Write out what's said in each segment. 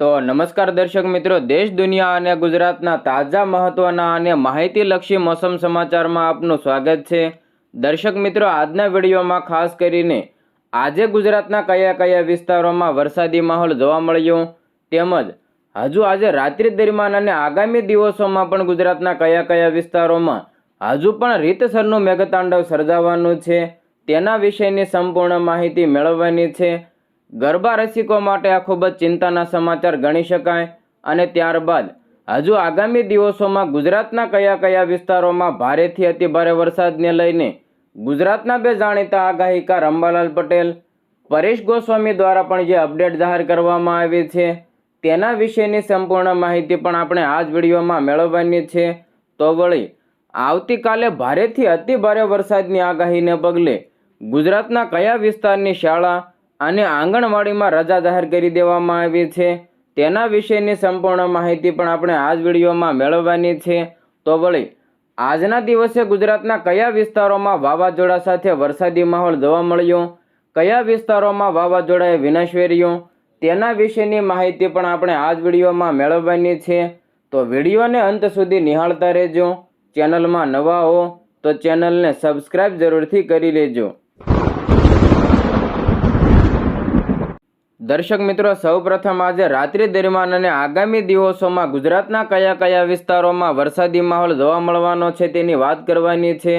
તો નમસ્કાર દર્શક મિત્રો, દેશ, દુનિયા અને ગુજરાતના તાજા મહત્વના અને માહિતીલક્ષી મોસમ સમાચારમાં આપનું સ્વાગત છે. દર્શક મિત્રો, આજના વિડીયોમાં ખાસ કરીને આજે ગુજરાતના કયા કયા વિસ્તારોમાં વરસાદી માહોલ જોવા મળ્યો તેમજ હજુ આજે રાત્રિ દરમિયાન અને આગામી દિવસોમાં પણ ગુજરાતના કયા કયા વિસ્તારોમાં હજુ પણ રીતસરનું મેઘતાંડવ સર્જાવાનું છે તેના વિશેની સંપૂર્ણ માહિતી મેળવવાની છે. ગરબા રસિકો માટે આ ખૂબ જ ચિંતાના સમાચાર ગણી શકાય અને ત્યારબાદ, હજુ આગામી દિવસોમાં ગુજરાતના કયા કયા વિસ્તારોમાં ભારેથી અતિભારે વરસાદને લઈને ગુજરાતના બે જાણીતા આગાહીકાર અંબાલાલ પટેલ, પરેશ ગોસ્વામી દ્વારા પણ જે અપડેટ જાહેર કરવામાં આવી છે તેના વિશેની સંપૂર્ણ માહિતી પણ આપણે આ જ વિડીયોમાં મેળવવાની છે. તો વળી, આવતીકાલે ભારેથી અતિભારે વરસાદની આગાહીને પગલે ગુજરાતના કયા વિસ્તારની શાળા અને આંગણવાડીમાં રજા જાહેર કરી દેવામાં આવી છે. તેના વિશેની સંપૂર્ણ માહિતી પણ આપણે આ જ વિડીયોમાં મેળવવાની છે. તો વળી, આજના દિવસે ગુજરાતના કયા વિસ્તારોમાં વાવાઝોડા સાથે વરસાદી માહોલ જોવા મળ્યો? કયા વિસ્તારોમાં વાવાઝોડાએ વિનાશ વેર્યો? તેના વિશેની માહિતી પણ આપણે આ જ વિડીયોમાં મેળવવાની છે. તો વિડીયોને અંત સુધી નિહાળતા રહેજો. ચેનલમાં નવા હો તો ચેનલને સબસ્ક્રાઈબ જરૂરથી કરી લેજો. દર્શક મિત્રો, સૌપ્રથમ આજે રાત્રિ દરમિયાન અને આગામી દિવસોમાં ગુજરાતના કયા કયા વિસ્તારોમાં વરસાદી માહોલ જોવા મળવાનો છે તેની વાત કરવાની છે.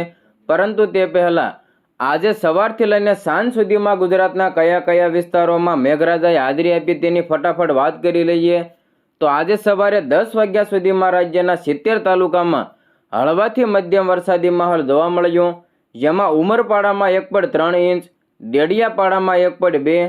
પરંતુ તે પહેલાં આજે સવારથી લઈને સાંજ સુધીમાં ગુજરાતના કયા કયા વિસ્તારોમાં મેઘરાજાએ હાજરી આપી તેની ફટાફટ વાત કરી લઈએ. તો આજે સવારે દસ વાગ્યા સુધીમાં રાજ્યના સિત્તેર તાલુકામાં હળવાથી મધ્યમ વરસાદી માહોલ જોવા મળ્યો. જેમાં ઉમરપાડામાં એક પોઈન્ટ ત્રણ ઇંચ, ડેડિયાપાડામાં એક પોઈન્ટ બે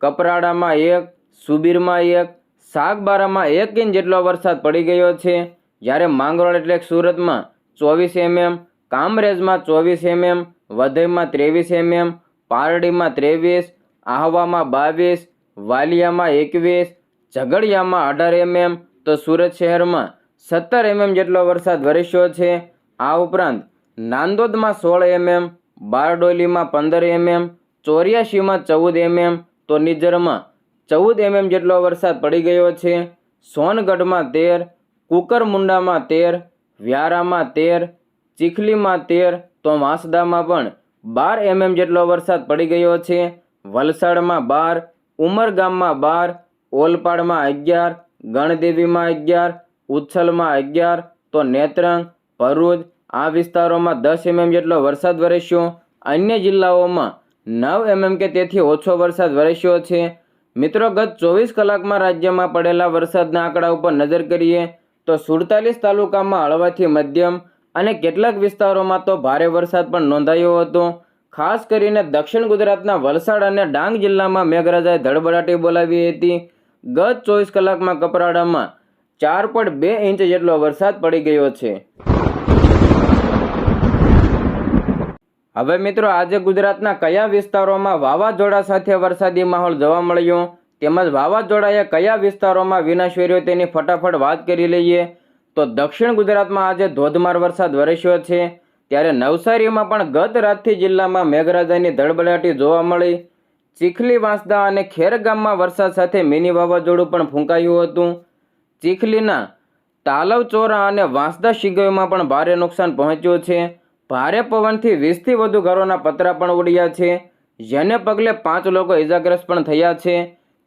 કપરાડામાં એક, સુબીરમાં એક, સાગબારામાં એક ઇંચ જેટલો વરસાદ પડી ગયો છે. જ્યારે માંગરોળ એટલે સુરતમાં ચોવીસ એમએમ, કામરેજમાં ચોવીસ એમએમ, વધઈમાં ત્રેવીસ એમએમ, પારડીમાં ત્રેવીસ, આહવામાં બાવીસ, વાલિયામાં એકવીસ, ઝઘડિયામાં અઢાર એમએમ, તો સુરત શહેરમાં સત્તર એમએમ જેટલો વરસાદ વરસ્યો છે. આ ઉપરાંત નાંદોદમાં સોળ એમએમ, બારડોલીમાં પંદર એમએમ, ચોર્યાસીમાં ચૌદ એમએમ તો નિઝરમાં ચૌદ એમએમ જેટલો વરસાદ પડી ગયો છે. સોનગઢમાં તેર, કુકરમુંડામાં તેર, વ્યારામાં તેર, ચીખલીમાં તેર, તો વાંસદામાં પણ બાર એમએમ જેટલો વરસાદ પડી ગયો છે. વલસાડમાં બાર, ઉમરગામમાં બાર, ઓલપાડમાં અગિયાર, ગણદેવીમાં અગિયાર, ઉચ્છલમાં અગિયાર, તો નેત્રંગ, ભરૂચ આ વિસ્તારોમાં દસ એમએમ જેટલો વરસાદ વરસ્યો. અન્ય જિલ્લાઓમાં નવ એમએમ કે તેથી ઓછો વરસાદ વરસ્યો છે. મિત્રો, ગત ચોવીસ કલાકમાં રાજ્યમાં પડેલા વરસાદના આંકડા ઉપર નજર કરીએ તો સુડતાલીસ તાલુકામાં હળવાથી મધ્યમ અને કેટલાક વિસ્તારોમાં તો ભારે વરસાદ પણ નોંધાયો હતો. ખાસ કરીને દક્ષિણ ગુજરાતના વલસાડ અને ડાંગ જિલ્લામાં મેઘરાજાએ ધડબડાટી બોલાવી હતી. ગત ચોવીસ કલાકમાં કપરાડામાં ચાર પોઈન્ટ બે ઇંચ જેટલો વરસાદ પડી ગયો છે. હવે મિત્રો આજે ગુજરાતના કયા વિસ્તારોમાં વાવાઝોડા સાથે વરસાદી માહોલ જોવા મળ્યો? તેમજ વાવાઝોડાએ કયા વિસ્તારોમાં વિનાશ વેર્યો તેની ફટાફટ વાત કરી લઈએ? તો દક્ષિણ ગુજરાતમાં આજે ધોધમાર વરસાદ વરસ્યો છે. ત્યારે નવસારીમાં પણ ગત રાતથી જિલ્લામાં મેઘરાજાની ધડબડાટી જોવા મળી. ચીખલી, વાંસદા અને ખેર ગામમાં વરસાદ સાથે મિની વાવાઝોડું પણ ફૂંકાયું હતું. ચીખલીના તાલવચોરા અને વાંસદા શિગોઈમાં પણ ભારે નુકસાન પહોંચ્યું છે. ભારે પવનથી વીસથી વધુ ઘરોના પતરા પણ ઉડ્યા છે. જેને પગલે પાંચ લોકો ઇજાગ્રસ્ત પણ થયા છે.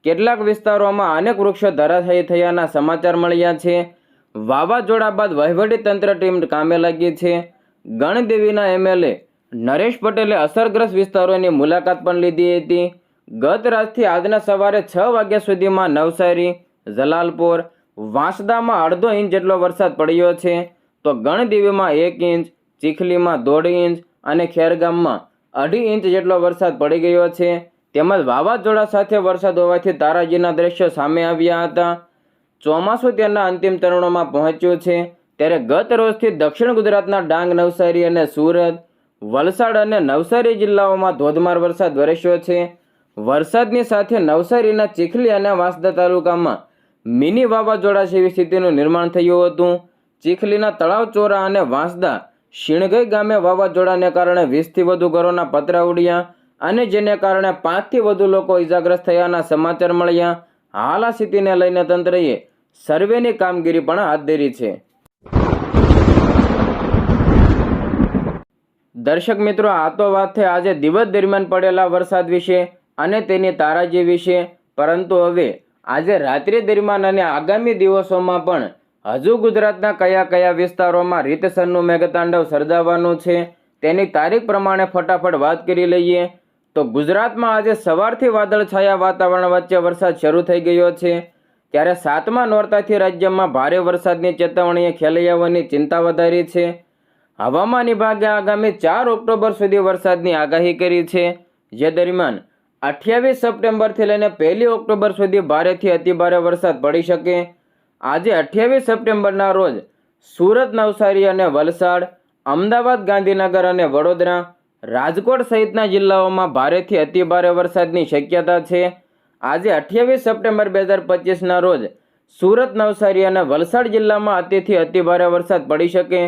કેટલાક વિસ્તારોમાં અનેક વૃક્ષો ધરાશાયી થયાના સમાચાર મળ્યા છે. વાવાઝોડા બાદ વહીવટી તંત્ર ટીમ કામે લાગી છે. ગણદેવીના એમએલએ નરેશ પટેલે અસરગ્રસ્ત વિસ્તારોની મુલાકાત પણ લીધી હતી. ગત રાતથી આજના સવારે છ વાગ્યા સુધીમાં નવસારી, જલાલપોર, વાંસદામાં અડધો ઇંચ જેટલો વરસાદ પડ્યો છે. તો ગણદેવીમાં એક ઇંચ ચીખલીમાં દોઢ ઇંચ અને ખેરગામમાં અઢી ઇંચ જેટલો વરસાદ પડી ગયો છે. તેમજ વાવાઝોડા સાથે વરસાદ હોવાથી તારાજીના દ્રશ્યો સામે આવ્યા હતા. ચોમાસું તેના અંતિમ તરણોમાં પહોંચ્યું છે. ત્યારે ગત રોજથી દક્ષિણ ગુજરાતના ડાંગ, નવસારી અને સુરત, વલસાડ અને નવસારી જિલ્લાઓમાં ધોધમાર વરસાદ વરસ્યો છે. વરસાદની સાથે નવસારીના ચીખલી અને વાંસદા તાલુકામાં મિની વાવાઝોડા જેવી સ્થિતિનું નિર્માણ થયું હતું. ચીખલીના તળાવ ચોરા અને વાંસદા શીણગઈ ગામે વાવાઝોડાને કારણે વીસથી વધુ ઘરોના પતરા ઉડ્યા અને જેને કારણે પાંચથી વધુ લોકો ઇજાગ્રસ્ત થયાના સમાચાર મળ્યા. હાલ આ સ્થિતિને લઈને તંત્રએ સર્વેની કામગીરી પણ હાથ ધરી છે. દર્શક મિત્રો, આ તો વાત થઈ આજે દિવસ દરમિયાન પડેલા વરસાદ વિશે અને તેની તારાજી વિશે. પરંતુ હવે આજે રાત્રિ દરમિયાન અને આગામી દિવસોમાં પણ હજુ ગુજરાતના કયા કયા વિસ્તારોમાં રીતસરનું મેઘતાંડવ સર્જાવાનું છે, તેની તારીખ પ્રમાણે ફટાફટ વાત કરી લઈએ. તો ગુજરાતમાં આજે સવારથી વાદળછાયા વાતાવરણ વચ્ચે વરસાદ શરૂ થઈ ગયો છે. ત્યારે સાતમા નોરતાથી રાજ્યમાં ભારે વરસાદની ચેતવણીએ ખેલૈયાઓની ચિંતા વધારી છે. હવામાન વિભાગે આગામી ચાર ઓક્ટોબર સુધી વરસાદની આગાહી કરી છે. જે દરમિયાન અઠ્યાવીસ સપ્ટેમ્બરથી લઈને પહેલી ઓક્ટોબર સુધી ભારેથી અતિભારે વરસાદ પડી શકે. આજે અઠ્યાવીસ સપ્ટેમ્બરના રોજ સુરત નવસારી અને વલસાડ, અમદાવાદ, ગાંધીનગર અને વડોદરા રાજકોટ સહિતના જિલ્લાઓમાં ભારેથી અતિભારે વરસાદની શક્યતા છે. આજે અઠ્યાવીસ સપ્ટેમ્બર બે હજાર પચીસના રોજ સુરત નવસારી અને વલસાડ જિલ્લામાં અતિથી અતિભારે વરસાદ પડી શકે.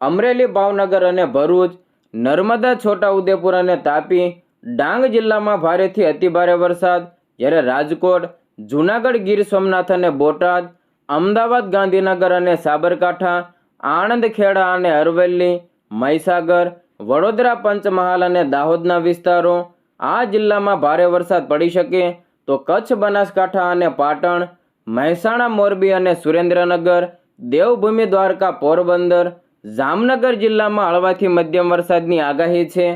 અમરેલી, ભાવનગર અને ભરૂચ, નર્મદા, છોટાઉદેપુર અને તાપી, ડાંગ જિલ્લામાં ભારેથી અતિભારે વરસાદ. જ્યારે રાજકોટ, જૂનાગઢ, ગીર સોમનાથ અને બોટાદ અમદાવાદ, ગાંધીનગર અને સાબરકાંઠા આણંદ ખેડા અને અરવલ્લી, મહીસાગર, વડોદરા પંચમહાલ અને દાહોદના વિસ્તારો. આ જિલ્લામાં ભારે વરસાદ પડી શકે તો કચ્છ, બનાસકાંઠા અને પાટણ, મહેસાણા, મોરબી અને સુરેન્દ્રનગર, દેવભૂમિ, દ્વારકા, પોરબંદર, જામનગર જિલ્લામાં હળવાથી મધ્યમ વરસાદની આગાહી છે.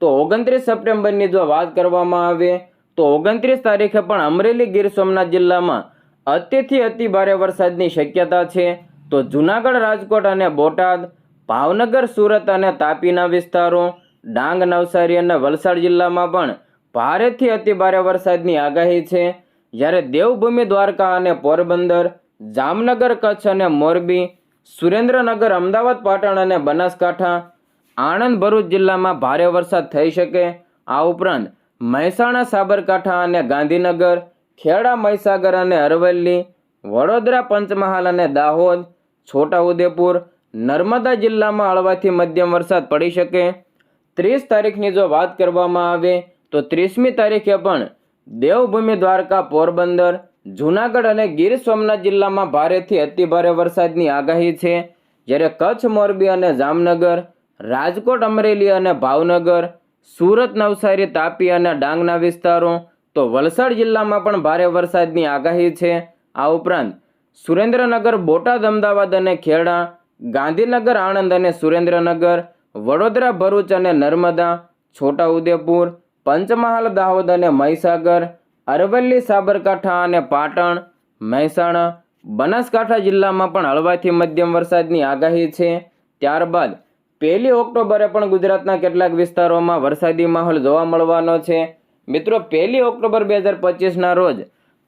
તો ઓગણત્રીસ સપ્ટેમ્બરની જો વાત કરવામાં આવે તો ઓગણત્રીસ તારીખે પણ અમરેલી ગીર સોમનાથ જિલ્લામાં અતિથી અતિ ભારે વરસાદની શક્યતા છે. તો જૂનાગઢ રાજકોટ અને બોટાદ, ભાવનગર, સુરત અને તાપીના વિસ્તારો, ડાંગ, નવસારી અને વલસાડ જિલ્લામાં પણ ભારેથી અતિ ભારે વરસાદની આગાહી છે. જ્યારે દેવભૂમિ, દ્વારકા અને પોરબંદર, જામનગર, કચ્છ અને મોરબી, સુરેન્દ્રનગર, અમદાવાદ, પાટણ અને બનાસકાંઠા, આણંદ, ભરૂચ જિલ્લામાં ભારે વરસાદ થઈ શકે. આ ઉપરાંત મહેસાણા, સાબરકાંઠા અને ગાંધીનગર ખેડા, મહીસાગર અને અરવલ્લી, વડોદરા, પંચમહાલ અને દાહોદ, છોટાઉદેપુર, નર્મદા જિલ્લામાં હળવાથી મધ્યમ વરસાદ પડી શકે. ત્રીસ તારીખની જો વાત કરવામાં આવે, તો ત્રીસમી તારીખે પણ દેવભૂમિ દ્વારકા, પોરબંદર, જૂનાગઢ અને ગીર સોમનાથ જિલ્લામાં ભારેથી અતિભારે વરસાદની આગાહી છે. જ્યારે કચ્છ, મોરબી અને જામનગર, રાજકોટ, અમરેલી અને ભાવનગર, સુરત, નવસારી, તાપી અને ડાંગના વિસ્તારો તો વલસાડ જિલ્લામાં પણ ભારે વરસાદની આગાહી છે. આ ઉપરાંત સુરેન્દ્રનગર, બોટાદ, અમદાવાદ અને ખેડા, ગાંધીનગર, આણંદ અને સુરેન્દ્રનગર, વડોદરા, ભરૂચ અને નર્મદા, છોટાઉદેપુર, પંચમહાલ, દાહોદ અને મહીસાગર, અરવલ્લી, સાબરકાંઠા અને પાટણ, મહેસાણા, બનાસકાંઠા જિલ્લામાં પણ હળવાથી મધ્યમ વરસાદની આગાહી છે. ત્યારબાદ પહેલી ઓક્ટોબરે પણ ગુજરાતના કેટલાક વિસ્તારોમાં વરસાદી માહોલ જોવા મળવાનો છે. મિત્રો, પહેલી ઓક્ટોબર બે હજાર પચીસના રોજ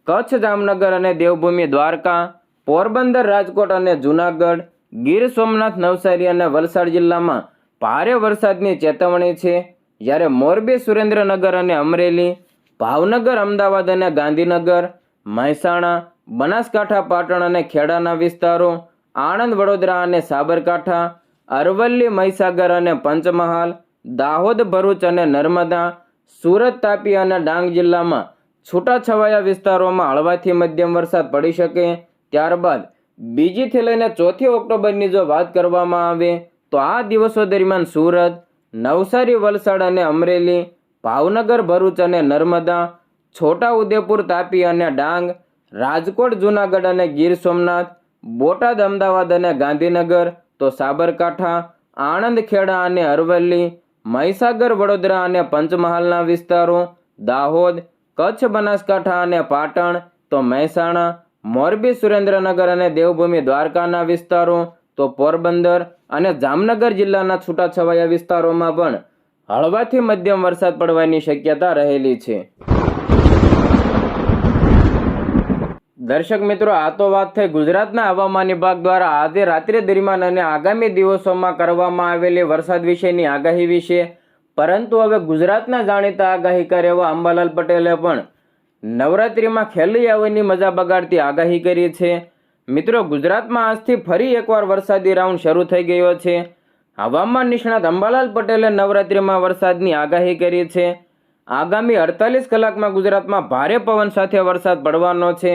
કચ્છ, જામનગર અને દેવભૂમિ, દ્વારકા, પોરબંદર, રાજકોટ અને જૂનાગઢ, ગીર સોમનાથ, નવસારી અને વલસાડ જિલ્લામાં ભારે વરસાદની ચેતવણી છે. જ્યારે મોરબી, સુરેન્દ્રનગર અને અમરેલી, ભાવનગર, અમદાવાદ અને ગાંધીનગર, મહેસાણા, બનાસકાંઠા, પાટણ અને ખેડાના વિસ્તારો, આણંદ, વડોદરા અને સાબરકાંઠા, અરવલ્લી, મહીસાગર અને પંચમહાલ, દાહોદ, ભરૂચ અને નર્મદા સુરત, તાપી અને ડાંગ જિલ્લામાં છૂટાછવાયા વિસ્તારોમાં હળવાથી મધ્યમ વરસાદ પડી શકે. ત્યારબાદ બીજીથી લઈને ચોથી ઓક્ટોબરની જો વાત કરવામાં આવે, તો આ દિવસો દરમિયાન સુરત, નવસારી, વલસાડ અને અમરેલી, ભાવનગર, ભરૂચ અને નર્મદા, છોટાઉદેપુર, તાપી અને ડાંગ, રાજકોટ, જૂનાગઢ અને ગીર સોમનાથ, બોટાદ, અમદાવાદ અને ગાંધીનગર, તો સાબરકાંઠા આણંદ ખેડા અને અરવલ્લી મહીસાગર, વડોદરા અને પંચમહાલના વિસ્તારો, દાહોદ, કચ્છ, બનાસકાંઠા અને પાટણ, તો મહેસાણા, મોરબી, સુરેન્દ્રનગર અને દેવભૂમિ, દ્વારકાના વિસ્તારો, તો પોરબંદર અને જામનગર જિલ્લાના છૂટાછવાયા વિસ્તારોમાં પણ હળવાથી મધ્યમ વરસાદ પડવાની શક્યતા રહેલી છે. દર્શક મિત્રો, આ તો વાત થઈ ગુજરાતના હવામાન વિભાગ દ્વારા. આજે રાત્રે દરમિયાન અને આગામી દિવસોમાં કરવામાં આવેલી વરસાદ વિશેની આગાહી વિશે. પરંતુ હવે ગુજરાતના જાણીતા આગાહીકાર એવા અંબાલાલ પટેલે પણ નવરાત્રિમાં ખેલી આવવાની મજા બગાડતી આગાહી કરી છે. મિત્રો, ગુજરાતમાં આજથી ફરી એકવાર વરસાદી રાઉન્ડ શરૂ થઈ ગયો છે. હવામાન નિષ્ણાત અંબાલાલ પટેલે નવરાત્રિમાં વરસાદની આગાહી કરી છે. આગામી અડતાલીસ કલાકમાં ગુજરાતમાં ભારે પવન સાથે વરસાદ પડવાનો છે.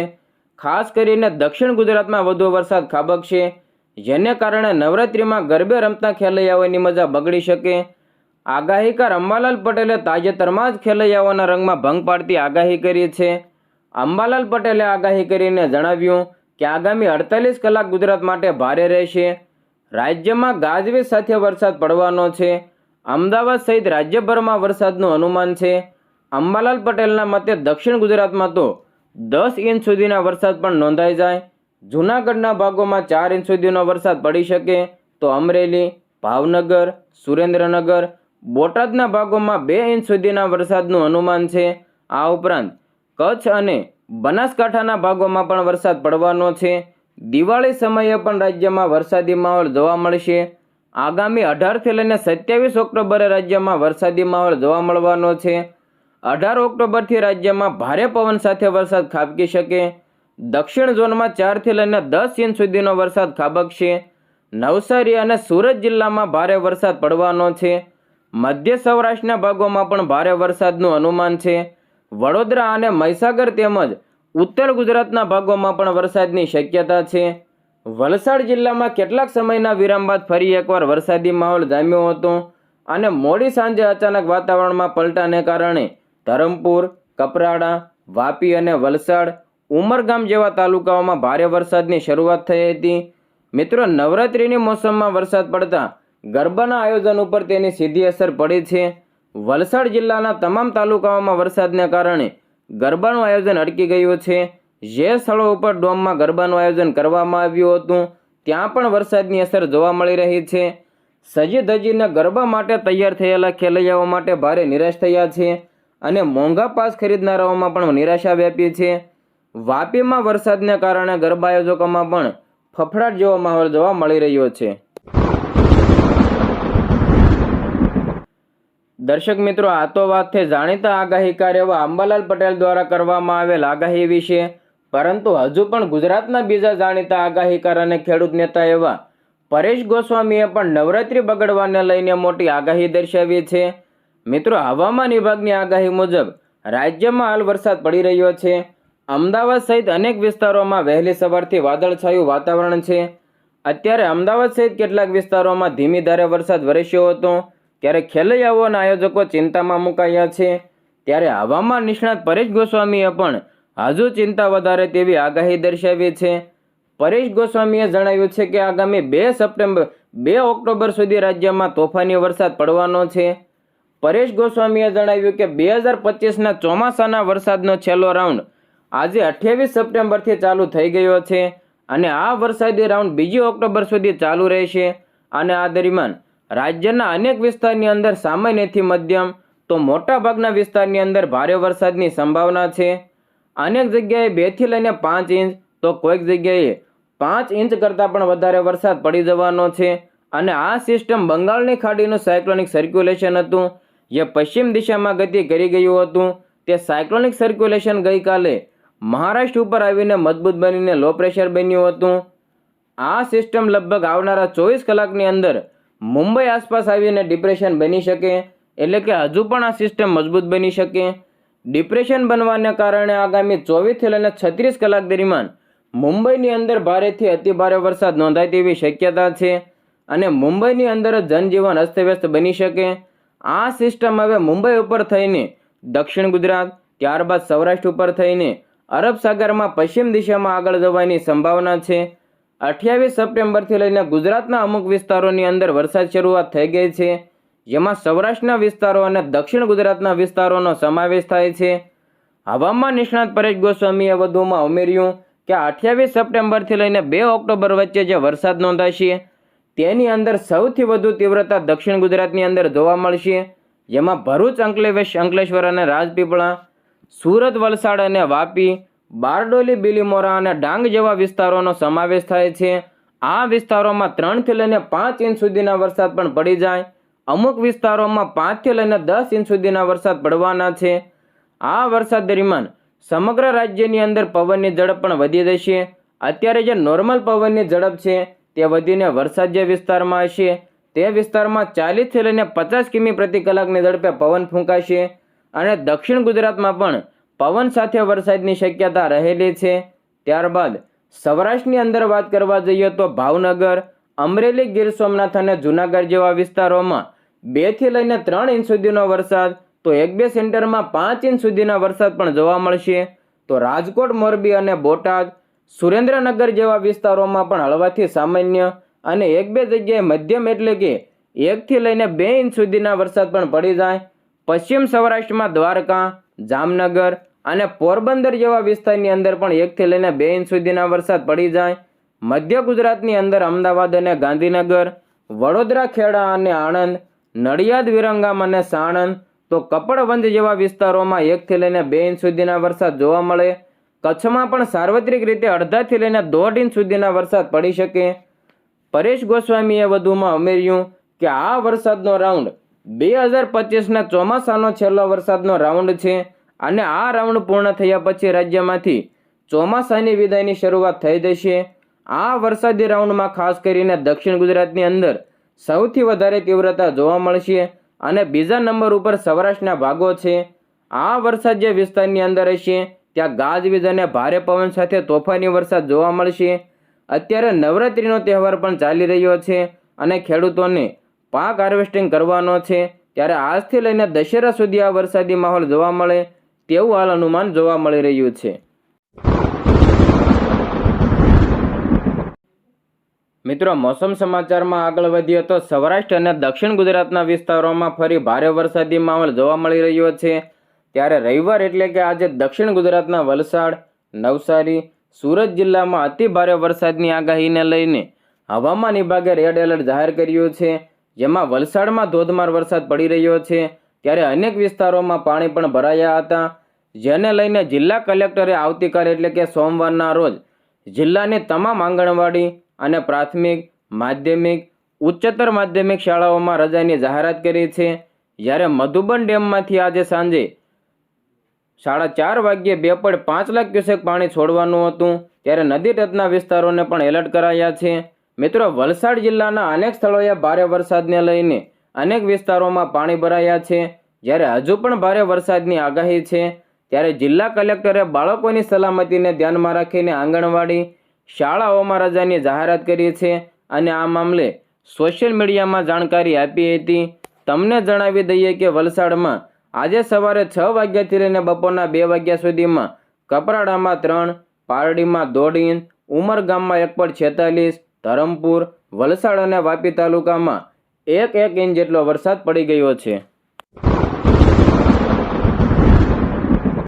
ખાસ કરીને દક્ષિણ ગુજરાતમાં વધુ વરસાદ ખાબકશે જેને કારણે નવરાત્રિમાં ગરબે રમતા ખેલૈયાઓની મજા બગડી શકે. આગાહીકાર અંબાલાલ પટેલે તાજેતરમાં જ ખેલૈયાઓના રંગમાં ભંગ પાડતી આગાહી કરી છે. અંબાલાલ પટેલે આગાહી કરીને જણાવ્યું કે આગામી અડતાલીસ કલાક ગુજરાત માટે ભારે રહેશે. રાજ્યમાં ગાજવીજ સાથે વરસાદ પડવાનો છે. અમદાવાદ સહિત રાજ્યભરમાં વરસાદનું અનુમાન છે. અંબાલાલ પટેલના મતે દક્ષિણ ગુજરાતમાં તો દસ ઇંચ સુધીના વરસાદ પણ નોંધાઈ જાય. જૂનાગઢના ભાગોમાં ચાર ઇંચ સુધીનો વરસાદ પડી શકે તો અમરેલી, ભાવનગર, સુરેન્દ્રનગર, બોટાદના ભાગોમાં બે ઇંચ સુધીના વરસાદનું અનુમાન છે. આ ઉપરાંત કચ્છ અને બનાસકાંઠાના ભાગોમાં પણ વરસાદ પડવાનો છે. દિવાળી સમયે પણ રાજ્યમાં વરસાદી માહોલ જોવા મળશે. આગામી અઢારથી લઈને સત્યાવીસ ઓક્ટોબરે રાજ્યમાં વરસાદી માહોલ જોવા મળવાનો છે. અઢાર ઓક્ટોબરથી રાજ્યમાં ભારે પવન સાથે વરસાદ ખાબકી શકે. દક્ષિણ ઝોનમાં ચારથી લઈને દસ ઇંચ સુધીનો વરસાદ ખાબકશે. નવસારી અને સુરત જિલ્લામાં ભારે વરસાદ પડવાનો છે. મધ્ય સૌરાષ્ટ્રના ભાગોમાં પણ ભારે વરસાદનું અનુમાન છે. વડોદરા અને મહીસાગર તેમજ ઉત્તર ગુજરાતના ભાગોમાં પણ વરસાદની શક્યતા છે. વલસાડ જિલ્લામાં કેટલાક સમયના વિરામ બાદ ફરી એકવાર વરસાદી માહોલ જામ્યો હતો અને મોડી સાંજે અચાનક વાતાવરણમાં પલટાને કારણે ધરમપુર, કપરાડા, વાપી અને વલસાડ ઉમરગામ જેવા તાલુકાઓમાં ભારે વરસાદની શરૂઆત થઈ હતી. મિત્રો, નવરાત્રિની મોસમમાં વરસાદ પડતા ગરબાના આયોજન ઉપર તેની સીધી અસર પડી છે. વલસાડ જિલ્લાના તમામ તાલુકાઓમાં વરસાદને કારણે ગરબાનું આયોજન અટકી ગયું છે. જે સ્થળો ઉપર ડોમમાં ગરબાનું આયોજન કરવામાં આવ્યું હતું, ત્યાં પણ વરસાદની અસર જોવા મળી રહી છે. સજી ધજીને ગરબા માટે તૈયાર થયેલા ખેલૈયાઓ માટે ભારે નિરાશ થયા છે. અને મોંઘા પાસ ખરીદનારાઓમાં પણ નિરાશા વ્યાપી છે. વાપીમાં વરસાદને કારણે ગરબા આયોજકોમાં પણ ફફડાટ જેવો માહોલ જોવા મળી રહ્યો છે. દર્શક મિત્રો, આ તો વાત છે જાણીતા આગાહીકાર એવા અંબાલાલ પટેલ દ્વારા કરવામાં આવેલ આગાહી વિશે. પરંતુ હજુ પણ ગુજરાતના બીજા જાણીતા આગાહીકાર અને ખેડૂત નેતા એવા પરેશ ગોસ્વામીએ પણ નવરાત્રિ બગડવાને લઈને મોટી આગાહી દર્શાવી છે. મિત્રો, હવામાન વિભાગની આગાહી મુજબ રાજ્યમાં હાલ વરસાદ પડી રહ્યો છે. અમદાવાદ સહિત અનેક વિસ્તારોમાં વહેલી સવારથી વાદળછાયું વાતાવરણ છે. અત્યારે અમદાવાદ સહિત કેટલાક વિસ્તારોમાં ધીમી ધારે વરસાદ વરસ્યો હતો. ત્યારે ખેલૈયાઓના આયોજકો ચિંતામાં મુકાયા છે. ત્યારે હવામાન નિષ્ણાત પરેશ ગોસ્વામીએ પણ હજુ ચિંતા વધારે તેવી આગાહી દર્શાવી છે. પરેશ ગોસ્વામીએ જણાવ્યું છે કે આગામી બે સપ્ટેમ્બર, બે ઓક્ટોબર સુધી રાજ્યમાં તોફાની વરસાદ પડવાનો છે. પરેશ ગોસ્વામીએ જણાવ્યું કે બે હજાર પચીસના ચોમાસાના વરસાદનો છેલ્લો રાઉન્ડ આજે અઠ્યાવીસ સપ્ટેમ્બરથી ચાલુ થઈ ગયો છે અને આ વરસાદી રાઉન્ડ બીજી ઓક્ટોબર સુધી ચાલુ રહેશે. અને આ દરમિયાન રાજ્યના અનેક વિસ્તારની અંદર સામાન્યથી મધ્યમ તો મોટાભાગના વિસ્તારની અંદર ભારે વરસાદની સંભાવના છે. અનેક જગ્યાએ બેથી લઈને પાંચ ઇંચ તો કોઈક જગ્યાએ પાંચ ઇંચ કરતાં પણ વધારે વરસાદ પડી જવાનો છે. અને આ સિસ્ટમ બંગાળની ખાડીનું સાયક્લોનિક સર્ક્યુલેશન હતું. જે પશ્ચિમ દિશામાં ગતિ કરી ગયું હતું, તે સાયક્લોનિક સર્ક્યુલેશન ગઈકાલે મહારાષ્ટ્ર ઉપર આવીને મજબૂત બનીને લો પ્રેશર બન્યું હતું. આ સિસ્ટમ લગભગ આવનારા ચોવીસ કલાકની અંદર મુંબઈ આસપાસ આવીને ડિપ્રેશન બની શકે, એટલે કે હજુ પણ આ સિસ્ટમ મજબૂત બની શકે. ડિપ્રેશન બનવાને કારણે આગામી ચોવીસથી લઈને છત્રીસ કલાક દરમિયાન મુંબઈની અંદર ભારેથી અતિભારે વરસાદ નોંધાય તેવી શક્યતા છે અને મુંબઈની અંદર જનજીવન અસ્તવ્યસ્ત બની શકે. આ સિસ્ટમ હવે મુંબઈ ઉપર થઈને દક્ષિણ ગુજરાત, ત્યારબાદ સૌરાષ્ટ્ર ઉપર થઈને અરબ સાગરમાં પશ્ચિમ દિશામાં આગળ જવાની સંભાવના છે. અઠ્યાવીસ સપ્ટેમ્બરથી લઈને ગુજરાતના અમુક વિસ્તારોની અંદર વરસાદ શરૂઆત થઈ ગઈ છે, જેમાં સૌરાષ્ટ્રના વિસ્તારો અને દક્ષિણ ગુજરાતના વિસ્તારોનો સમાવેશ થાય છે. હવામાન નિષ્ણાત પરેશ ગોસ્વામીએ વધુમાં ઉમેર્યું કે અઠ્યાવીસ સપ્ટેમ્બરથી લઈને બે ઓક્ટોબર વચ્ચે જે વરસાદ નોંધાશે તેની અંદર સૌથી વધુ તીવ્રતા દક્ષિણ ગુજરાતની અંદર જોવા મળશે. જેમાં ભરૂચ અંકલેશ અંકલેશ્વર અને રાજપીપળા, સુરત, વલસાડ અને વાપી, બારડોલી, બિલીમોરા અને ડાંગ જેવા વિસ્તારોનો સમાવેશ થાય છે. આ વિસ્તારોમાં ત્રણથી લઈને પાંચ ઇંચ સુધીના વરસાદ પણ પડી જાય. અમુક વિસ્તારોમાં પાંચથી લઈને દસ ઇંચ સુધીના વરસાદ પડવાના છે. આ વરસાદ દરમિયાન સમગ્ર રાજ્યની અંદર પવનની ઝડપ પણ વધી જશે. અત્યારે જે નોર્મલ પવનની ઝડપ છે તે વધીને વરસાદ જે વિસ્તારમાં હશે, તે વિસ્તારમાં ચાલીસથી લઈને પચાસ કિમી પ્રતિ કલાકની ઝડપે પવન ફૂંકાશે અને દક્ષિણ ગુજરાતમાં પણ પવન સાથે વરસાદની શક્યતા રહેલી છે. ત્યારબાદ સૌરાષ્ટ્રની અંદર વાત કરવા જઈએ તો ભાવનગર, અમરેલી, ગીર સોમનાથ અને જુનાગઢ જેવા વિસ્તારોમાં બેથી લઈને ત્રણ ઇંચ સુધીનો વરસાદ, તો એક બે સેન્ટરમાં પાંચ ઇંચ સુધીના વરસાદ પણ જોવા મળશે. તો રાજકોટ, મોરબી અને બોટાદ સુરેન્દ્રનગર જેવા વિસ્તારોમાં પણ હળવાથી સામાન્ય અને એક બે જગ્યાએ મધ્યમ એટલે કે એકથી લઈને બે ઇંચ સુધીના વરસાદ પણ પડી જાય. પશ્ચિમ સૌરાષ્ટ્રમાં દ્વારકા, જામનગર અને પોરબંદર જેવા વિસ્તારની અંદર પણ એકથી લઈને બે ઇંચ સુધીના વરસાદ પડી જાય. મધ્ય ગુજરાતની અંદર અમદાવાદ અને ગાંધીનગર, વડોદરા, ખેડા અને આણંદ, નડિયાદ, વિરંગામ અને સાણંદ તો કપડવંજ જેવા વિસ્તારોમાં એકથી લઈને બે ઇંચ સુધીના વરસાદ જોવા મળે. કચ્છમાં પણ સાર્વત્રિક રીતે અડધાથી લઈને દોઢ ઇંચ સુધીના વરસાદ પડી શકે. પરેશ ગોસ્વામીએ વધુમાં ઉમેર્યું કે આ વરસાદનો રાઉન્ડ બે હજાર પચીસના ચોમાસાનો છેલ્લો વરસાદનો રાઉન્ડ છે અને આ રાઉન્ડ પૂર્ણ થયા પછી રાજ્યમાંથી ચોમાસાની વિદાયની શરૂઆત થઈ જશે. આ વરસાદી રાઉન્ડમાં ખાસ કરીને દક્ષિણ ગુજરાતની અંદર સૌથી વધારે તીવ્રતા જોવા મળશે અને બીજા નંબર ઉપર સૌરાષ્ટ્રના ભાગો છે. આ વરસાદ જે વિસ્તારની અંદર હશે ત્યાં ગાજવીજ અને ભારે પવન સાથે તોફાની વરસાદ જોવા મળશે. અત્યારે નવરાત્રિનો તહેવાર પણ ચાલી રહ્યો છે અને ખેડૂતોને પાક હાર્વેસ્ટિંગ કરવાનો છે. ત્યારે આજથી લઈને દશેરા સુધી આ વરસાદી માહોલ જોવા મળે તેવું હાલ અનુમાન જોવા મળી રહ્યું છે. મિત્રો, મોસમ સમાચારમાં આગળ વધીએ તો સૌરાષ્ટ્ર અને દક્ષિણ ગુજરાતના વિસ્તારોમાં ફરી ભારે વરસાદી માહોલ જોવા મળી રહ્યો છે. ત્યારે રવિવાર એટલે કે આજે દક્ષિણ ગુજરાતના વલસાડ, નવસારી, સુરત જિલ્લામાં અતિ ભારે વરસાદની આગાહીને લઈને હવામાન વિભાગે રેડ એલર્ટ જાહેર કર્યું છે. જેમાં વલસાડમાં ધોધમાર વરસાદ પડી રહ્યો છે. ત્યારે અનેક વિસ્તારોમાં પાણી પણ ભરાયા હતા. જેને લઈને જિલ્લા કલેક્ટરે આવતીકાલે એટલે કે સોમવારના રોજ જિલ્લાની તમામ આંગણવાડી અને પ્રાથમિક, માધ્યમિક, ઉચ્ચતર માધ્યમિક શાળાઓમાં રજાની જાહેરાત કરી છે. જ્યારે મધુબન ડેમમાંથી આજે સાંજે સાડા ચાર વાગ્યે બે પોઈન્ટ પાંચ લાખ ક્યુસેક પાણી છોડવાનું હતું, ત્યારે નદી તટના વિસ્તારોને પણ એલર્ટ કરાયા છે. મિત્રો, વલસાડ જિલ્લાના અનેક સ્થળોએ ભારે વરસાદને લઈને અનેક વિસ્તારોમાં પાણી ભરાયા છે. જ્યારે હજુ પણ ભારે વરસાદની આગાહી છે, ત્યારે જિલ્લા કલેક્ટરે બાળકોની સલામતીને ધ્યાનમાં રાખીને આંગણવાડી શાળાઓમાં રજાની જાહેરાત કરી છે અને આ મામલે સોશિયલ મીડિયામાં જાણકારી આપી હતી. તમને જણાવી દઈએ કે વલસાડમાં આજે સવારે છ વાગ્યાથી લઈને બપોરના બે વાગ્યા સુધીમાં કપરાડામાં ત્રણ, પારડીમાં દોઢ ઇંચ, ઉમરગામમાં એક પોઈન્ટ છેતાલીસ, ધરમપુર, વલસાડ અને વાપી તાલુકામાં એક એક ઇંચ જેટલો વરસાદ પડી ગયો છે.